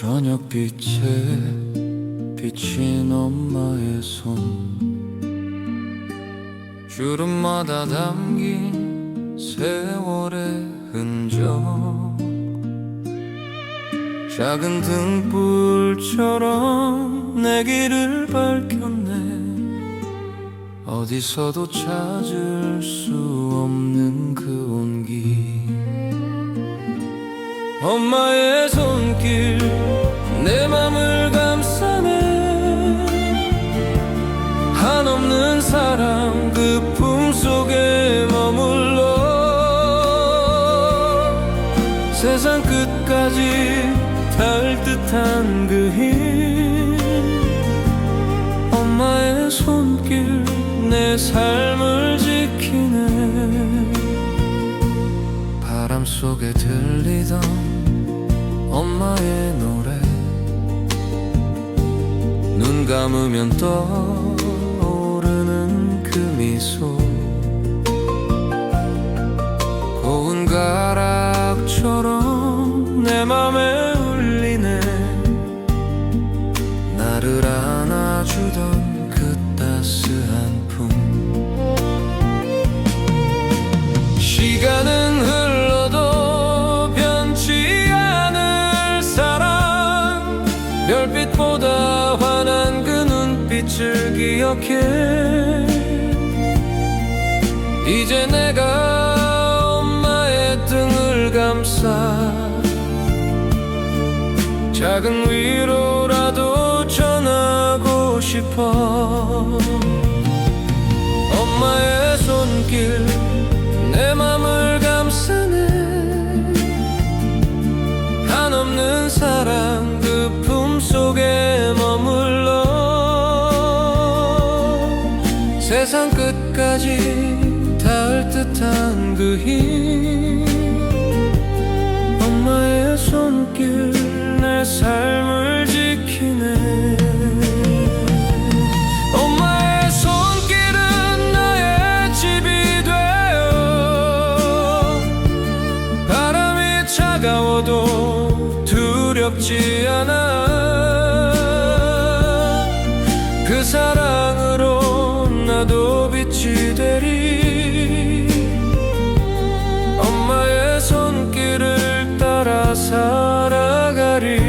저녁빛에 비친 엄마의 손. 주름마다 담긴 세월의 흔적 작은 등불처럼 내 길을 밝혔네. 어디서도 찾을 수 없는 그 온기. 엄마의 손길 내 맘을 감싸네. 한없는 사랑 그 품속에 머물러 세상 끝까지 닿을 듯한 그힘 엄마의 손길 내 삶을 지키네. 바람 속에 들리던 엄마의 노래. 눈 감으면 떠오르는 그 미소 별빛보다 환한 그 눈빛을 기억해. 이제 내가 엄마의 등을 감싸 작은 위로라도 전하고 싶어. 엄마의 손길 세상 끝까지 닿을 듯한 그 힘. 엄마의 손길 내 삶을 지키네. 엄마의 손길은 나의 집이 되어 바람이 차가워도 두렵지 않아. 그 사랑으로 나도 빛이 되리. 엄마의 손길을 따라 살아가리